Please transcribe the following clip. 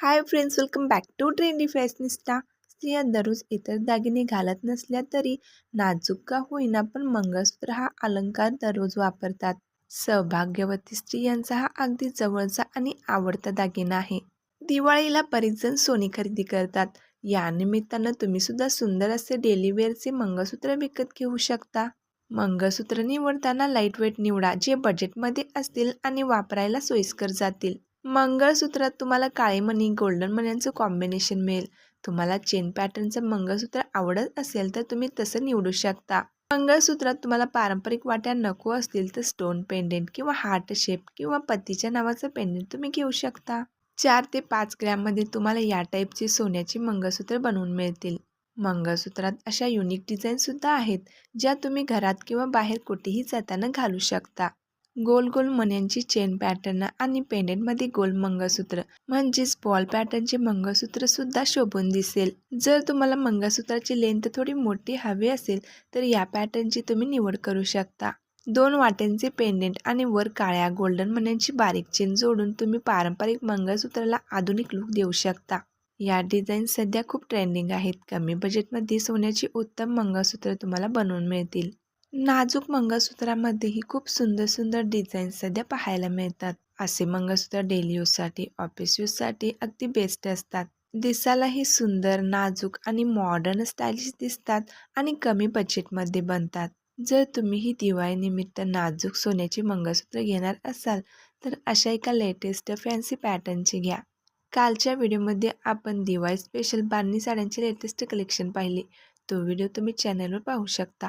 Hi friends welcome back to trendy fashionista स्त्रिया दररोज इतर दागिने घालत नसल्या तरी नाजूक का होईना पण मंगळसूत्र हा अलंकार दररोज वापरतात. सौभाग्यवती स्त्रियांचा हा अगदी जवळचा आणि आवडता दागिना आहे. दिवाळीला बरेच जण सोने खरेदी करतात. या निमित्तानं तुम्ही सुद्धा सुंदर असे डेली वेअरचे मंगळसूत्र विकत घेऊ शकता. मंगळसूत्र निवडताना लाईटवेट निवडा जे बजेटमध्ये असतील आणि वापरायला सोयीस्कर जातील. मंगळसूत्रात तुम्हाला काळे मणी गोल्डन मण्यांचं कॉम्बिनेशन मिळेल. तुम्हाला चेन पॅटर्नचं मंगळसूत्र आवडत असेल तर तुम्ही तसं निवडू शकता. मंगळसूत्रात तुम्हाला पारंपरिक वाट्या नको असतील तर स्टोन पेंडेंट किंवा हार्ट शेप किंवा पतीच्या नावाचं पेंडेंट तुम्ही घेऊ शकता. चार ते पाच ग्रॅममध्ये तुम्हाला या टाईपची सोन्याची मंगळसूत्र बनवून मिळतील. मंगळसूत्रात अशा युनिक डिझाईनसुद्धा आहेत ज्या तुम्ही घरात किंवा बाहेर कुठेही जाताना घालू शकता. गोल गोल मण्यांची चेन पॅटर्न आणि पेंडेंटमध्ये गोल मंगळसूत्र म्हणजेच बॉल पॅटर्नचे मंगळसूत्र सुद्धा शोभून दिसेल. जर तुम्हाला मंगळसूत्राची लेंथ थोडी मोठी हवी असेल तर या पॅटर्नची तुम्ही निवड करू शकता. दोन वाट्यांचे पेंडेंट आणि वर काळ्या गोल्डन मण्यांची बारीक चेन जोडून तुम्ही पारंपरिक मंगळसूत्राला आधुनिक लुक देऊ शकता. या डिझाईन सध्या खूप ट्रेंडिंग आहेत. कमी बजेटमध्ये सोन्याची उत्तम मंगळसूत्र तुम्हाला बनवून मिळतील. नाजूक मंगळसूत्रामध्येही खूप सुंदर सुंदर डिझाईन सध्या पाहायला मिळतात. असे मंगळसूत्र डेली यूजसाठी ऑफिस यूजसाठी अगदी बेस्ट असतात. दिसायलाही सुंदर नाजूक आणि मॉडर्न स्टाईलिश दिसतात आणि कमी बजेटमध्ये बनतात. जर तुम्ही ही दिवाळीनिमित्त नाजूक सोन्याची मंगळसूत्र घेणार असाल तर अशा एका लेटेस्ट फॅन्सी पॅटर्नची घ्या. कालच्या व्हिडिओमध्ये आपण दिवाळी स्पेशल बांधणी साड्यांचे लेटेस्ट कलेक्शन पाहिले. तो व्हिडिओ तुम्ही चॅनलवर पाहू शकता.